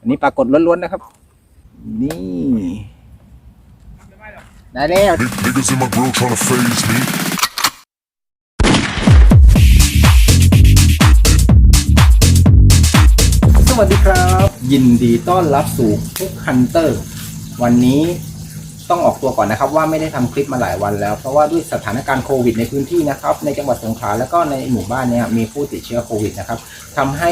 อันนี้ปรากฏล้วนๆนะครับ นี่ ได้แล้ว Niggas in my grill tryna phase me. สวัสดีครับ ยินดีต้อนรับสู่คุกฮันเตอร์ วันนี้ ต้องออกตัวก่อนนะครับ ว่าไม่ได้ทำคลิปมาหลายวันแล้ว เพราะว่าด้วยสถานการณ์โควิดในพื้นที่นะครับ ในจังหวัดสงขลาแล้วก็ในหมู่บ้านเนี่ยมีผู้ติดเชื้อโควิดนะครับทำให้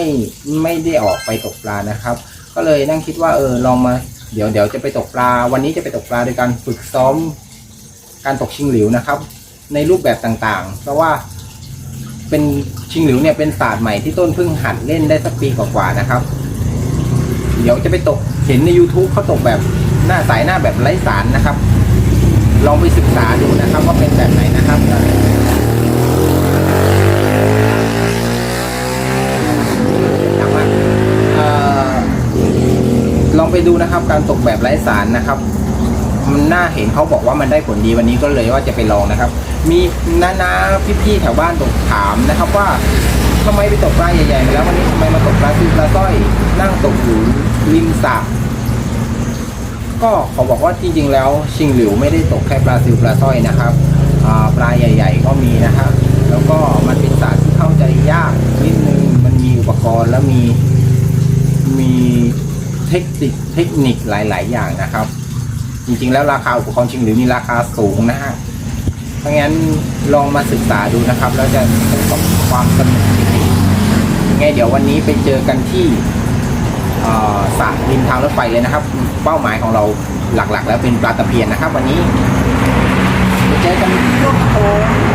ไม่ได้ออกไปตกปลานะครับ ก็เลยนั่งคิดว่าเออลองมาเดี๋ยวเดี๋ยวจะไปตกปลา วันนี้จะไปตกปลาโดยการฝึกซ้อมการตกชิงหลิวนะครับ ในรูปแบบต่างๆ เพราะว่าเป็นชิงหลิวเนี่ยเป็นศาสตร์ใหม่ที่ต้นเพิ่งหัดเล่นได้สักปีกว่าๆนะครับ เดี๋ยวจะไปตกเห็นใน YouTube เขาตกแบบ หน้าสายหน้าแบบไร้สารนะครับ ลองไปศึกษาดูนะครับว่าเป็นแบบไหนนะครับถามว่าเอ่อลองไปดูนะครับการตกแบบไร้สารนะครับมันน่าเห็นเขาบอกว่ามันได้ผลดีวันนี้ก็เลยว่าจะไปลองนะครับ มีน้าๆพี่ๆแถวบ้านตกถามนะครับว่าทำไมไปตกปลาใหญ่ๆมาแล้ววันนี้ทำไมมาตกปลาซิปลาสร้อยนั่งตกอยู่ริมสระ ก็ขอบอกว่าจริงๆแล้วชิงหลิวไม่ได้ตกแค่ปลาซิวปลาสร้อยนะครับปลาใหญ่ ๆ ก็มีนะครับ แล้วก็มันเป็นศาสตร์ที่เข้าใจยากนิดนึงมันมีอุปกรณ์แล้วมีมีเทคนิคเทคนิคหลาย ๆ อย่างนะครับ จริงๆ แล้วราคาอุปกรณ์ชิงหลิวมีราคาสูงนะฮะเพราะงั้นลองมาศึกษาดูนะครับ แล้วจะพบกับความสนุกยังไงเดี๋ยววันนี้ไปเจอกันที่สระริมทางรถไฟเลยนะครับ เป้าหมายของเราหลักๆ แล้วเป็นปลาตะเพียนนะครับ วันนี้เจอกันทุกคนมา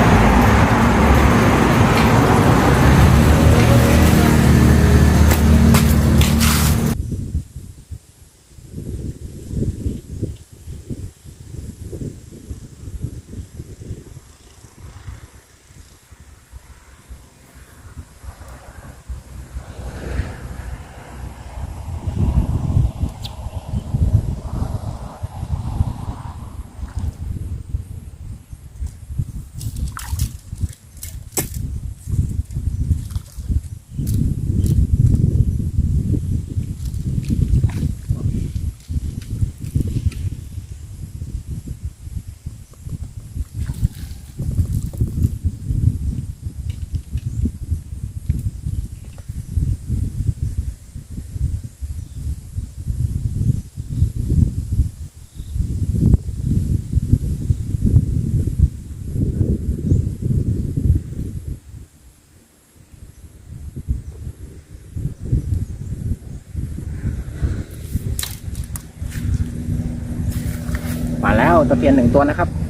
เปลี่ยนหนึ่งตัวนะครับ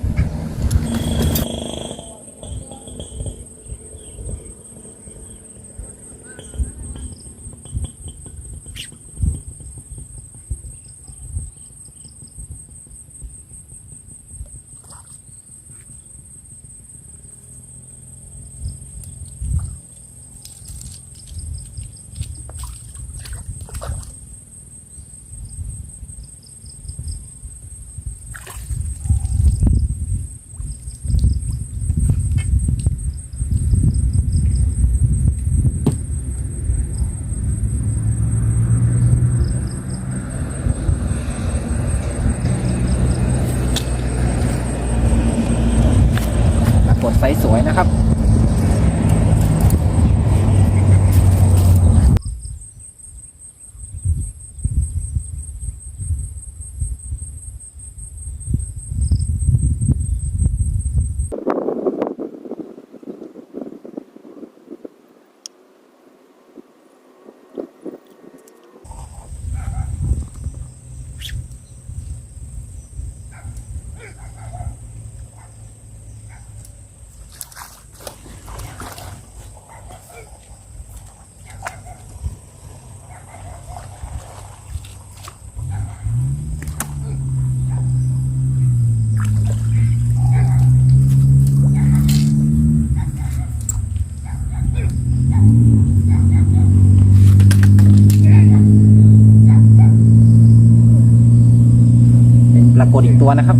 วยนะครับ ตัวนะครับ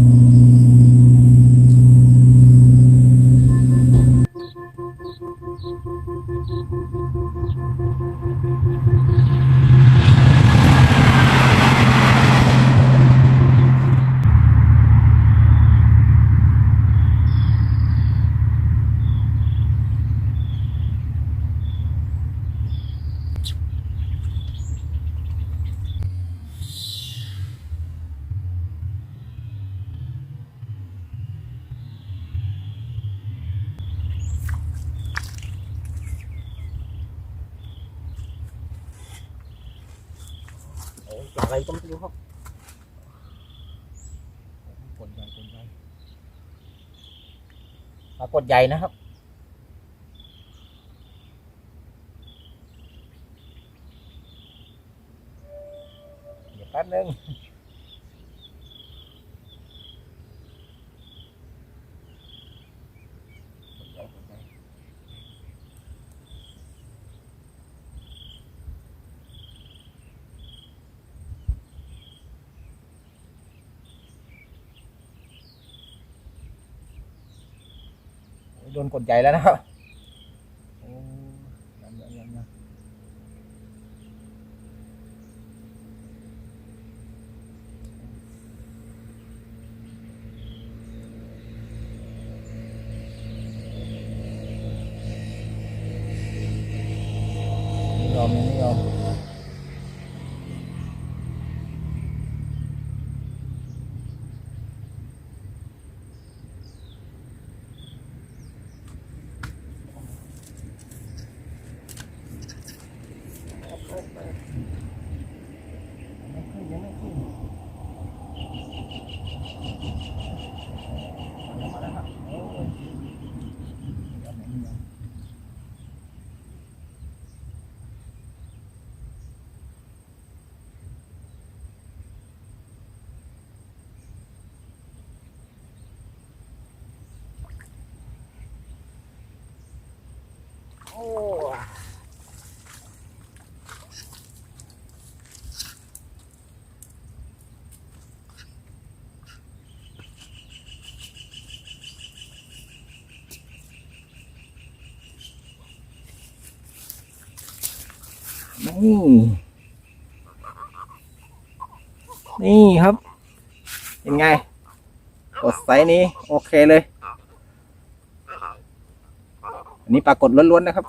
อะไรก็ไม่รู้ครับกดใหญ่กดใหญ่ปลากดใหญ่นะครับ เดี๋ยวแป๊บนึง โดนกดใหญ่แล้วนะครับโอ้ยังยังยังยังไม่ยอมยังไม่ยอม ยังไม่ขึ้นยังไม่ขึ้นมาแล้วครับโอ้ยเดี๋ยวไหนเนี่ย โอ้นี่นี่ครับ เป็นไงกดไซส์นี้ โอเคเลย อันนี้ปรากฏล้วนๆนะครับ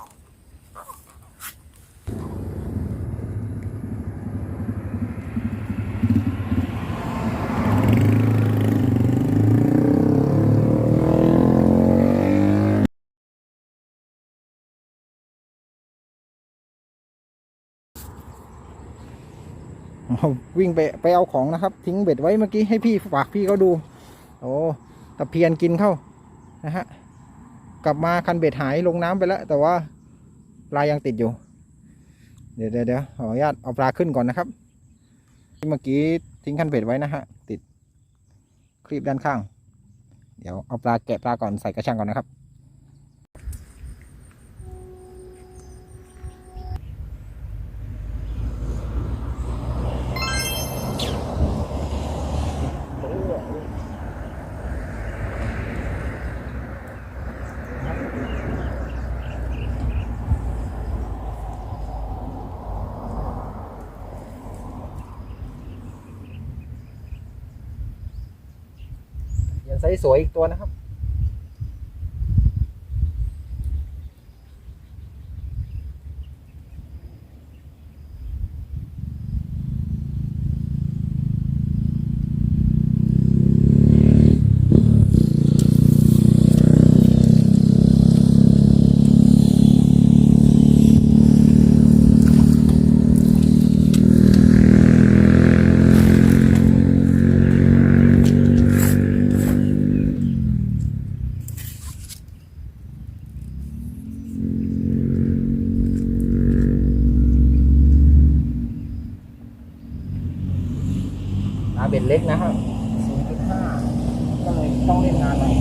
วิ่งไปไปเอาของนะครับ ทิ้งเบ็ดไว้เมื่อกี้ให้พี่ฝากพี่เขาดู โอ้ตะเพียนกินเข้านะฮะ กลับมาคันเบ็ดหายลงน้ำไปแล้ว แต่ว่าปลายังติดอยู่ เดี๋ยวเดี๋ยวขออนุญาตเอาปลาขึ้นก่อนนะครับเมื่อกี้ทิ้งคันเบ็ดไว้นะฮะติดคลิปด้านข้าง เดี๋ยวเอาปลาแกะปลาก่อนใส่กระชังก่อนนะครับ ยังไซ สวยอีกตัวนะครับ ปลาเบ็ดเล็กนะครับ0.5 ก็เลยต้องเล่นนานหน่อย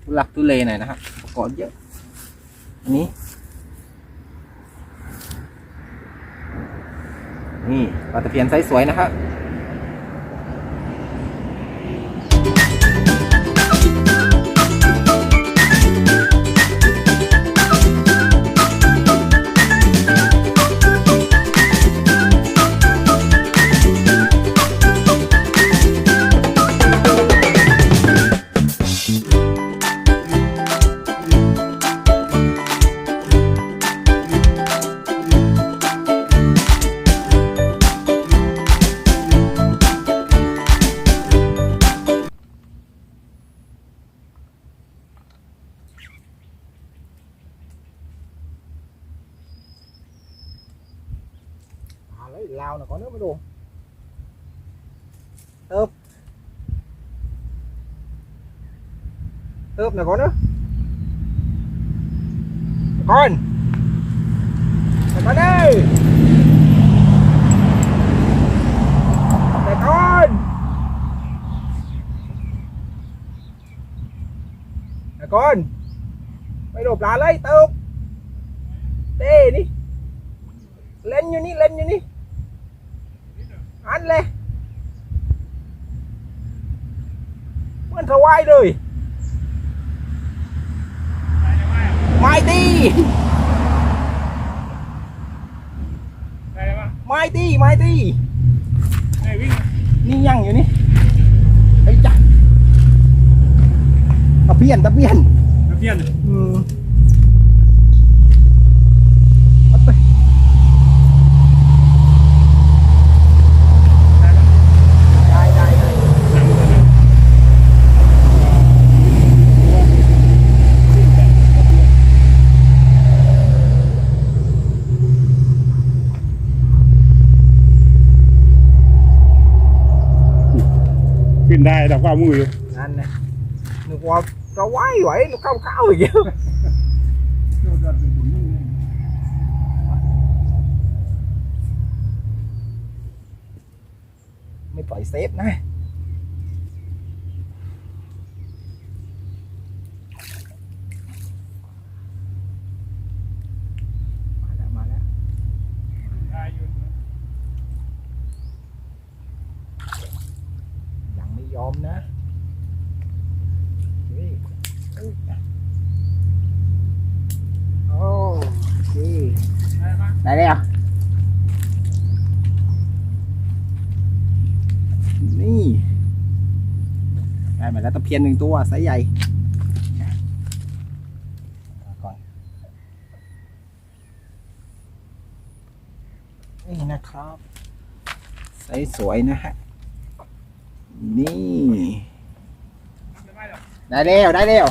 ทุ ลักทุเลหน่อยนะครับกอดเยอะ อันนี้ นี่ปลาตะเพียนไซส์สวยนะครับ lao ướp có nước là có nữa. Con. Con đây. Để con. Để con. Mày đổ lá lấy tao, Tê đi. Lên như ní lên như ní. Ăn lên มันสวายเลยไม่ตีได้แล้วปะไม่ตีไม่ตีได้วิ่งนี่ยังอยู่นี่ไอ้จักตะเพียนตะเพียนมาเพี้ยนอืมเอาไป ได้ปะ ได้ได้ได้ หนังตัวนั้น ขึ้นได้แต่ว่ามืออยู่นั่นนะนึกว่าจะไหวไหวนึกเข้าเข้าอีกแล้วไม่ปล่อยเซฟนะ มาแล้ว มาแล้ว ได้อยู่ ยังไม่ยอมนะเฮ้ยเอ้ยโอ้ดีได้ปะได้แล้วนี่ได้มาแล้วตะเพียนหนึ่งตัวไซส์ใหญ่เอาก่อนนี่นะครับไซส์สวยนะฮะ นี่ ได้แล้วได้แล้ว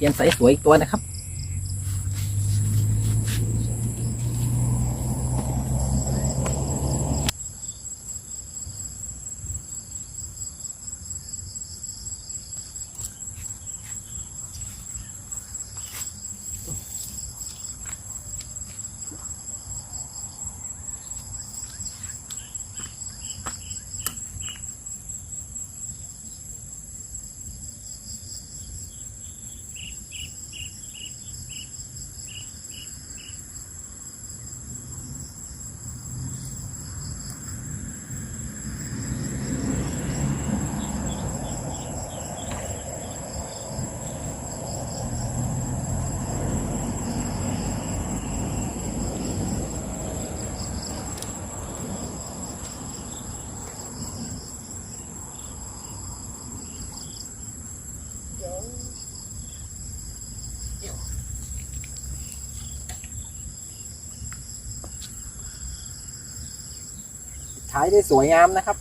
เพียนสายสวยอีกตัวนะครับ ใช้ได้สวยงามนะครับ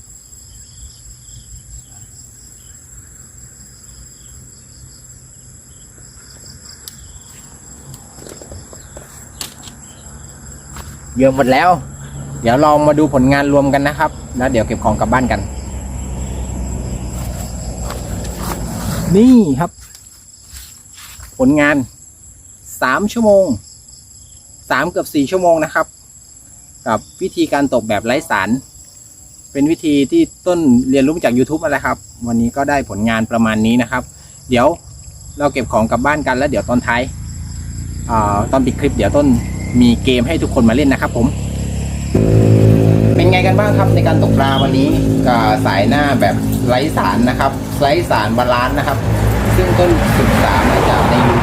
เยอะหมดแล้ว เดี๋ยวลองมาดูผลงานรวมกันนะครับ แล้วเดี๋ยวเก็บของกลับบ้านกัน นี่ครับ ผลงานสามชั่วโมงสามเกือบสี่ชั่วโมงนะครับ กับวิธีการตกแบบไร้สาร เป็นวิธีที่ต้นเรียนรู้มาจาก YouTube มาแล้วครับ วันนี้ก็ได้ผลงานประมาณนี้นะครับ เดี๋ยวเราเก็บของกลับบ้านกันแล้วเดี๋ยวตอนท้ายอาตอนปิดคลิปเดี๋ยวต้นมีเกมให้ทุกคนมาเล่นนะครับผม เป็นไงกันบ้างครับในการตกปลาวันนี้กับสายหน้าแบบไร้สารนะครับไร้สารบาลานซ์นะครับ ซึ่งต้นศึกษามาจากใน u t u b e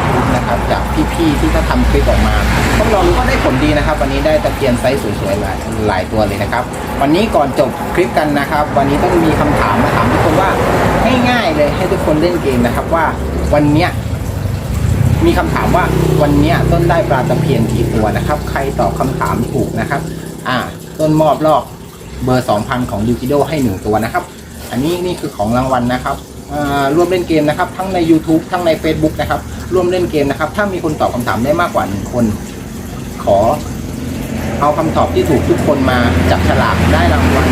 ครับจากพี่ๆที่เขาทำคลิปออกมาต้องลองดูว่าได้ผลดีนะครับ วันนี้ได้ตะเกียนไซส์สวยๆหลายหลายตัวเลยนะครับ วันนี้ก่อนจบคลิปกันนะครับ วันนี้ต้องมีคำถามมาถามทุกคนว่าง่ายๆเลยให้ทุกคนเล่นเกมนะครับว่าวันเนี้ยมีคำถามว่าวันเนี้ยต้นได้ปลาตะเพียนกี่ตัวนะครับ ใครตอบคำถามถูกนะครับ อ่า ต้นมอบรอบเบอร์ 2,000 ของยูกิโดให้หนึ่งตัวนะครับ อันนี้นี่คือของรางวัลนะครับอ่าร่วมเล่นเกมนะครับ ทั้งใน YouTube ทั้งใน Facebook นะครับ ร่วมเล่นเกมนะครับ ถ้ามีคนตอบคำถามได้มากกว่าหนึ่งคน ขอ เอาคำตอบที่ถูกทุกคนมาจับฉลากได้รางวัล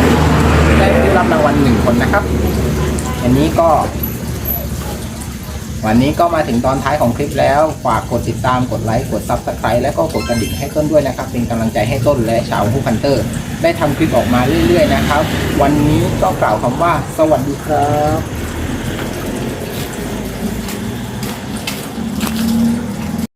ได้รับรางวัลหนึ่งคนนะครับ อันนี้ก็ วันนี้ก็มาถึงตอนท้ายของคลิปแล้ว ฝากกดติดตามกดไลค์กดซับสไครต์และก็กดกระดิ่งให้ต้นด้วยนะครับ เป็นกำลังใจให้ต้นและชาวผู้พันเตอร์ ได้ทำคลิปออกมาเรื่อย ๆ นะครับ วันนี้ก็กล่าวคำว่า สวัสดีครับ